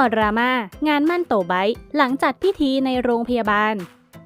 อดราม่างานมั่นโตไบหลังจัดพิธีในโรงพยาบาล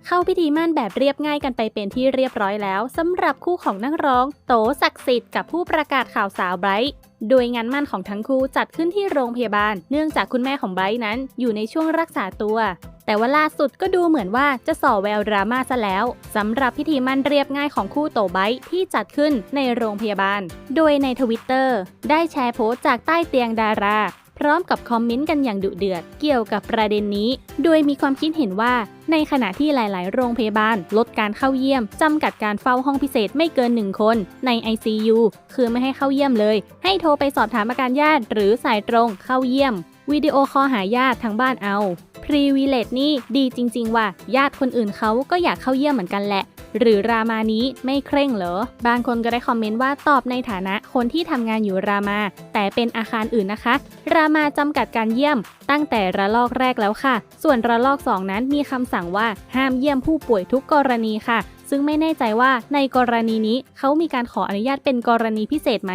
เข้าพิธีมั่นแบบเรียบง่ายกันไปเป็นที่เรียบร้อยแล้วสำหรับคู่ของนักร้อง โตศักดิ์สิทธิ์กับผู้ประกาศข่าวสาวไบรท์โดยงานมั่นของทั้งคู่จัดขึ้นที่โรงพยาบาล เนื่องจากคุณแม่ของไบรท์นั้นอยู่ในช่วงรักษาตัว แต่ว่าล่าสุดก็ดูเหมือนว่าจะส่อแววดราม่าซะแล้วสำหรับพิธีมั่นเรียบง่ายของคู่โตไบท์ที่จัดขึ้นในโรงพยาบาล โดยในทวิตเตอร์ได้แชร์โพสต์จากใต้เตียงดารา พร้อมกับคอมเมนต์กันอย่างดุเดือดเกี่ยวกับประเด็นนี้ โดยมีความคิดเห็นว่า ในขณะที่หลาย ๆ โรงพยาบาลลดการเข้าเยี่ยม จำกัดการเฝ้าห้องพิเศษไม่เกิน 1 คนใน ICU คือไม่ให้เข้าเยี่ยมเลย ให้โทรไปสอบถามอาการญาติ หรือสายตรงเข้าเยี่ยมวิดีโอคอลหาญาติทางบ้านเอาพรีวิเลตนี่ดีจริง ๆ ว่ะญาติคนอื่นเขาก็อยากเข้าเยี่ยมเหมือนกันแหละ หรือรามานี้ไม่เคร่งเหรอ บางคนก็ได้คอมเมนต์ว่าตอบในฐานะคนที่ทำงานอยู่รามา แต่เป็นอาคารอื่นนะคะ รามาจำกัดการเยี่ยม ตั้งแต่ระลอกแรกแล้วค่ะ ส่วนระลอก 2 นั้นมีคำสั่งว่าห้ามเยี่ยมผู้ป่วยทุกกรณีค่ะ ซึ่งไม่แน่ใจว่าในกรณีนี้เขามีการขออนุญาตเป็นกรณีพิเศษไหม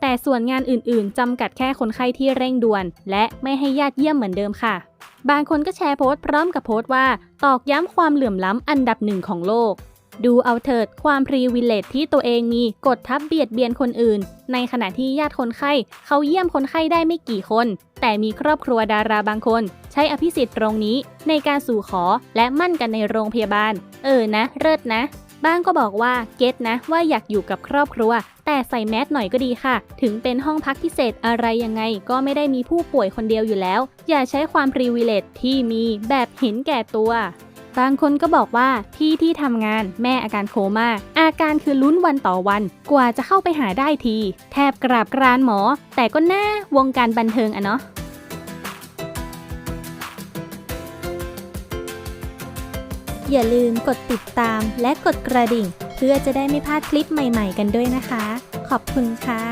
แต่ส่วนงานอื่นๆ จำกัดแค่คนไข้ที่เร่งด่วน และไม่ให้ญาติเยี่ยมเหมือนเดิมค่ะ บางคนก็แชร์โพสต์พร้อมกับโพสต์ว่า ตอกย้ำความเหลื่อมล้ำอันดับหนึ่งของโลก ดูเอาเถิดความพรีวิเลตที่ตัวเองมีกดทับเบียดเบียนคนอื่น ในขณะที่ญาติคนไข้เขาเยี่ยมคนไข้ได้ไม่กี่คน แต่มีครอบครัวดาราบางคน ใช้อภิสิทธิ์ตรงนี้ ในการสู่ขอและมั่นกันในโรงพยาบาล เออนะ เลิศนะบ้างก็บอกว่าเก็ตนะว่าอยากอยู่กับครอบครัว แต่ใส่แมสหน่อยก็ดีค่ะ ถึงเป็นห้องพักพิเศษอะไรยังไง ก็ไม่ได้มีผู้ป่วยคนเดียวอยู่แล้ว อย่าใช้ความพรีวิเลตที่มีแบบเห็นแก่ตัว บางคนก็บอกว่าที่ที่ทำงานแม่อาการโคม่าอาการคือลุ้นวันต่อวัน กว่าจะเข้าไปหาได้ที แทบกราบกรานหมอ แต่ก็น่าวงการบันเทิงอะเนาะอย่าลืมกดติดตามและกดกระดิ่ง เพื่อจะได้ไม่พลาดคลิปใหม่ๆกันด้วยนะคะ ขอบคุณค่ะ